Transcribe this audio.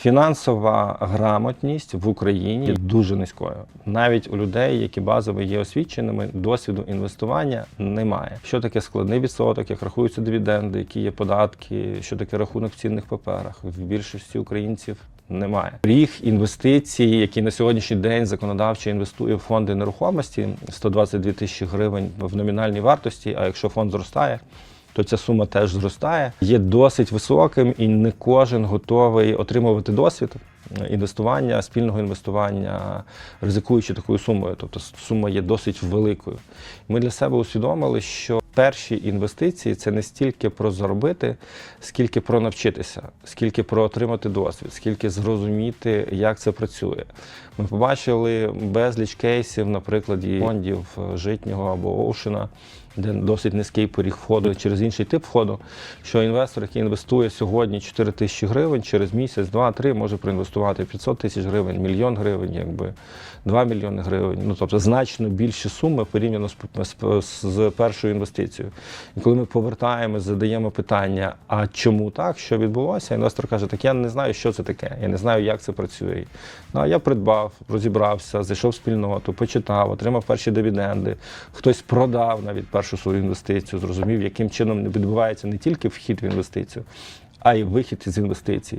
Фінансова грамотність в Україні є дуже низькою. Навіть у людей, які базово є освіченими, досвіду інвестування немає. Що таке складний відсоток, як рахуються дивіденди, які є податки, що таке рахунок в цінних паперах. В більшості українців немає. Ріг інвестицій, які на сьогоднішній день законодавчо інвестує в фонди нерухомості 122 тисячі гривень в номінальній вартості. А якщо фонд зростає, то ця сума теж зростає. Є досить високим, і не кожен готовий отримувати досвід інвестування, спільного інвестування, ризикуючи такою сумою. Тобто сума є досить великою. Ми для себе усвідомили, що перші інвестиції це не стільки про заробити, скільки про навчитися, скільки про отримати досвід, скільки зрозуміти, як це працює. Ми побачили безліч кейсів, на прикладі фондів е, житнього або Оушена, де досить низький поріг входу через інший тип входу, що інвестор, який інвестує сьогодні 4 тисячі гривень, через місяць, два-три може проінвестувати 500 тисяч гривень, мільйон гривень, якби 2 мільйони гривень. Ну тобто значно більші суми порівняно з, з, з першою інвестицією. І коли ми повертаємо, задаємо питання, а чому так, що відбулося, інвестор каже, так я не знаю, що це таке, я не знаю, як це працює. Ну, а я придбав, розібрався, зайшов в спільноту, почитав, отримав перші дивіденди, хтось продав навіть першу свою інвестицію, зрозумів, яким чином відбувається не тільки вхід в інвестицію, а й вихід із інвестицій.